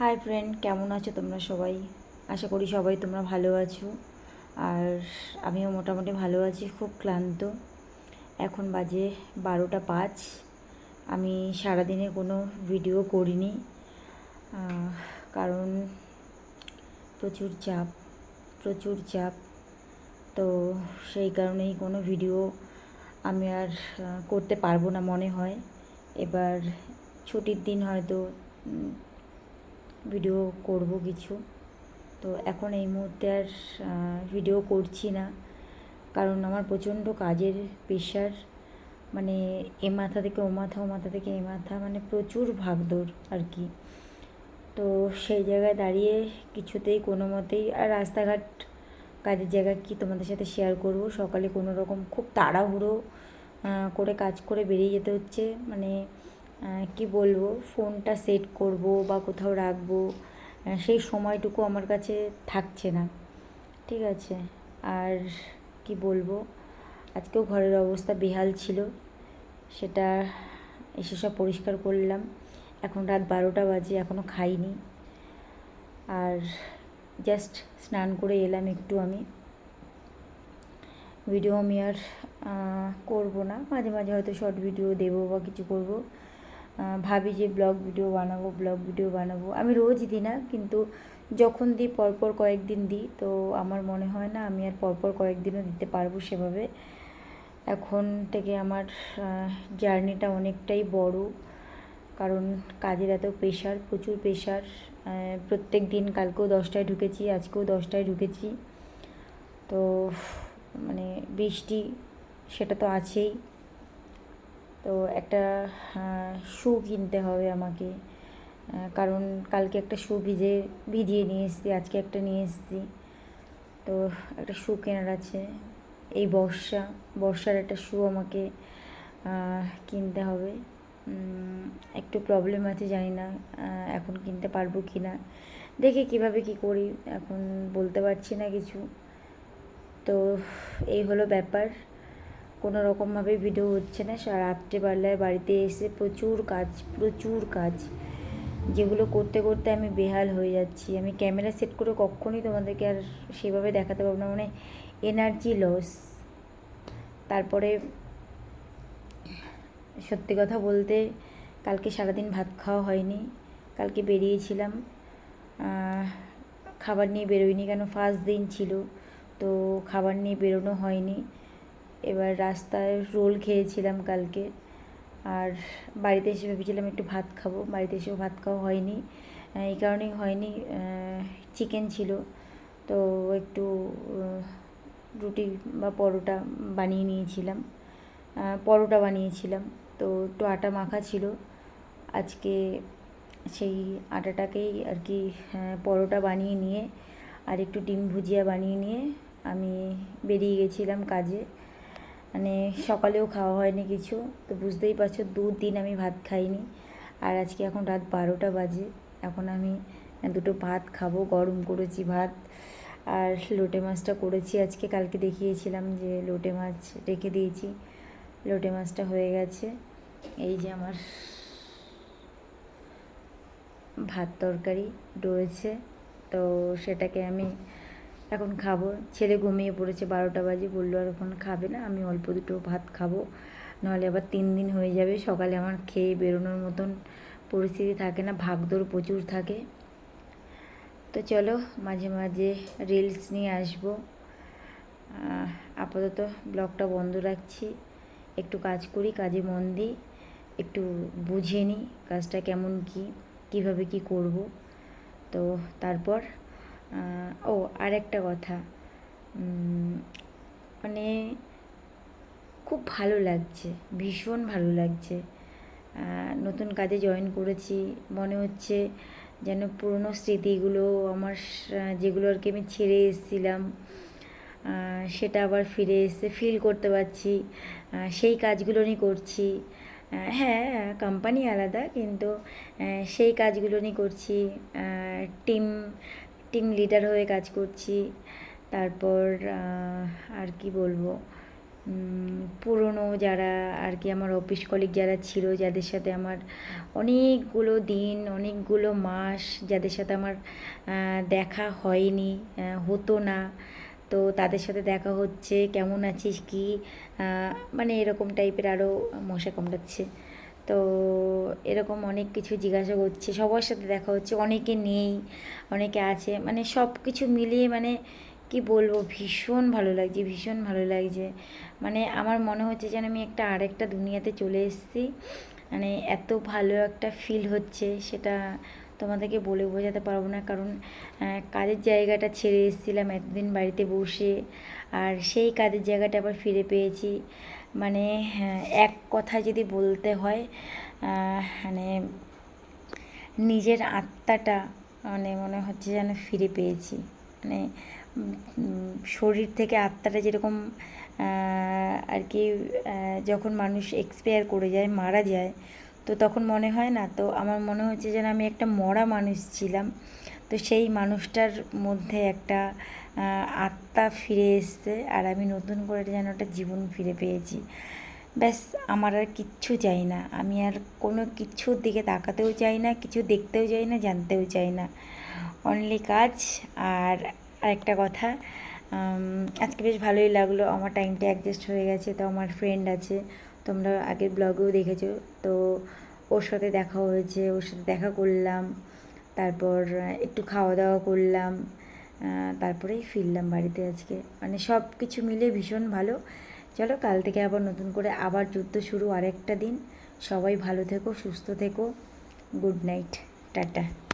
Hi friend কেমন আছো তোমরা সবাই? আশা করি সবাই তোমরা ভালো আছো। আর আমিও মোটামুটি ভালো আছি, খুব ক্লান্ত। এখন বাজে বারোটা পাঁচ। আমি সারাদিনে কোনো ভিডিও করিনি। কারণ প্রচুর চাপ প্রচুর চাপ। তো সেই কারণেই কোনো ভিডিও আমি আর করতে পারব না মনে হয়। এবার ছুটির দিন হয়তো ভিডিও করব কিছু। তো এখন এই মুহূর্তে আর ভিডিও করছি না। কারণ আমার প্রচণ্ড কাজের প্রেশার মানে এ মাথা থেকে ও মাথা ও মাথা থেকে এ মাথা মানে প্রচুর ভাগদৌড় আর কি। তো সেই জায়গায় দাঁড়িয়ে কিছুতেই কোনো মতেই, আর রাস্তাঘাট কাজের জায়গা কি তোমাদের সাথে শেয়ার করব? সকালে কোনো রকম খুব তাড়াহুড়ো করে কাজ করে বেরিয়ে যেতে হচ্ছে। মানে কি বলব, ফোনটা সেট করব বা কোথাও রাখব সেই সময়টুকু আমার কাছে থাকছে না। ঠিক আছে? আর কি বলব, আজকেও ঘরের অবস্থা বেহাল ছিল, সেটা এসে সব পরিষ্কার করলাম। এখন রাত বারোটা বাজে এখনও খাইনি। আর জাস্ট স্নান করে এলাম একটু আমি। ভিডিও আমি আর করব না। মাঝে মাঝে হয়তো শর্ট ভিডিও দেবো বা কিছু করব। ভাবি যে ব্লগ ভিডিও বানাবো, ব্লগ ভিডিও বানাবো। আমি রোজ দিই না, কিন্তু যখন দিই, পরপর কয়েকদিন দিই, তো আমার মনে হয় না আমি আর পরপর কয়েকদিনও দিতে পারব সেভাবে। এখন থেকে আমার জার্নিটা অনেকটাই বড়, কারণ কাজের এত প্রেশার প্রচুর প্রেশার প্রত্যেক দিন কালকেও দশটায় ঢুকেছি, আজকেও দশটায় ঢুকেছি। তো মানে বৃষ্টি, সেটা তো আছেই। তো একটা শু কিনতে হবে আমাকে। কারণ কালকে একটা শু ভিজে, ভিজিয়ে নিয়ে এসেছি, আজকে একটা নিয়ে এসেছি। তো একটা শু কেনার আছে। এই বর্ষা, বর্ষার একটা শু আমাকে কিনতে হবে। একটু প্রবলেম আছে, জানি না এখন কিনতে পারব কি না দেখি কীভাবে কি করি, এখন বলতে পারছি না কিছু। তো এই হলো ব্যাপার। কোনো রকমভাবে ভিডিও হচ্ছে না। রাত্রেবেলায় বাড়িতে এসে প্রচুর কাজ প্রচুর কাজ। যেগুলো করতে করতে আমি বেহাল হয়ে যাচ্ছি। আমি ক্যামেরা সেট করে কখনই তোমাদেরকে আর সেভাবে দেখাতে পারব না। মানে এনার্জি লস তারপরে সত্যি কথা বলতে কালকে সারাদিন ভাত খাওয়া হয়নি। কালকে বেরিয়েছিলাম। খাবার নিয়ে বেরোয়নি কেন? ফার্স্ট দিন ছিল। তো খাবার নিয়ে বেরোনো হয়নি। এবার রাস্তায় রোল খেয়েছিলাম কালকে। আর বাড়িতে এসে ভেবেছিলাম একটু ভাত খাব। বাড়িতে এসেও ভাত খাওয়া হয়নি। এই কারণেই হয়নি। চিকেন ছিল। তো একটু রুটি বা পরোটা বানিয়ে নিয়েছিলাম। পরোটা বানিয়েছিলাম। তো একটু আটা মাখা ছিল। আজকে সেই আটাটাকেই আর কি পরোটা বানিয়ে নিয়ে আর একটু ডিম ভুজিয়া বানিয়ে নিয়ে আমি বেরিয়ে গেছিলাম কাজে। মানে সকালেও খাওয়া হয়নি কিছু, তো বুঝতেই পারছ দুদিন আমি ভাত খাইনি। আর আজকে এখন রাত বারোটা বাজে, এখন আমি দুটো ভাত খাব, গরম করেছি ভাত। আর লোটে মাছটা করেছি আজকে, কালকে দেখিয়েছিলাম যে লোটে মাছ রেখে দিয়েছি। লোটে মাছটা হয়ে গেছে। এই যে আমার ভাত তরকারি রয়েছে, তো সেটাকে আমি এখন খাব। ছেলে ঘুমিয়ে পড়েছে, বারোটা বাজে। বলল, আর এখন খাবে না, আমি অল্প দুটো ভাত খাব। নাহলে আবার তিন দিন হয়ে যাবে। সকালে আমার খেয়ে বেরোনোর মতন পরিস্থিতি থাকে না, ভাগদৌড় প্রচুর থাকে। তো চলো, মাঝে মাঝে রিলস নিয়ে আসব। আপাতত ব্লগটা বন্ধ রাখছি। একটু কাজ করি, কাজে মন দিই। একটু বুঝে নিই কাজটা কেমন কি, কীভাবে কি করব। তো তারপর ও আর একটা কথা মানে খুব ভালো লাগছে, ভীষণ ভালো লাগছে। নতুন কাজে জয়েন করেছি, মনে হচ্ছে যেন পুরনো স্মৃতিগুলো আমার যেগুলো আর কি আমি ছেড়ে এসেছিলাম সেটা আবার ফিরে এসে ফিল করতে পারছি সেই কাজগুলো নিয়ে করছি। হ্যাঁ কোম্পানি আলাদা, কিন্তু সেই কাজগুলো নিয়ে করছি টিম টিম লিডার হয়ে কাজ করছি। তারপর আর কি বলব? পুরনো যারা আর কি আমার অফিস কলিগ যারা ছিল, যাদের সাথে আমার অনেকগুলো দিন, অনেকগুলো মাস যাদের সাথে আমার দেখা হয়নি হতো না। তো তাদের সাথে দেখা হচ্ছে, কেমন আছিস কি? মানে এরকম টাইপের আরও মশা কামড়াচ্ছে। তো এরকম অনেক কিছু জিজ্ঞাসা করছে, সবার সাথে দেখা হচ্ছে, অনেকে নেই, অনেকে আছে মানে সব কিছু মিলিয়ে মানে কি বলব, ভীষণ ভালো লাগছে, ভীষণ ভালো লাগছে। মানে আমার মনে হচ্ছে যেন আমি একটা আরেকটা দুনিয়াতে চলে এসেছি মানে এত ভালো একটা ফিল হচ্ছে, সেটা তোমাদেরকে বলে বোঝাতে পারব না। কারণ কাজের জায়গাটা ছেড়ে এসেছিলাম এতদিন বাড়িতে বসে। আর সেই কাজের জায়গাটা আবার ফিরে পেয়েছি। মানে হ্যাঁ, এক কথায় যদি বলতে হয় মানে নিজের আত্মাটা মানে মনে হচ্ছে যেন ফিরে পেয়েছি। মানে শরীর থেকে আত্মাটা যেরকম আর কি যখন মানুষ এক্সপায়ার করে যায় মারা যায় তো তখন মনে হয় না, তো আমার মনে হচ্ছে যেন আমি একটা মরা মানুষ ছিলাম। তো সেই মানুষটার মধ্যে একটা আত্মা ফিরে এসছে আর আমি নতুন করে যেন একটা জীবন ফিরে পেয়েছি। ব্যাস, আমার আর কিচ্ছু চাই না। আমি আর কোনো কিছুর দিকে তাকাতেও চাই না, কিছু দেখতেও চাই না, জানতেও চাই না। অনলি কাজ আর আরেকটা কথা আজকে বেশ ভালোই লাগল। আমার টাইমটা অ্যাডজাস্ট হয়ে গেছে, তো আমার ফ্রেন্ড আছে। তোমরা আগের ব্লগেও দেখেছ। তো ওর সাথে দেখা হয়েছে, ওর সাথে দেখা করলাম, তারপর একটু খাওয়া দাওয়া করলাম তারপরেই ফিরলাম বাড়িতে আজকে। মানে সব কিছু মিলে ভীষণ ভালো। চলো, কাল থেকে আবার নতুন করে আবার যুদ্ধ শুরু আরেকটা দিন। সবাই ভালো থেকো, সুস্থ থেকো। Good night, tata.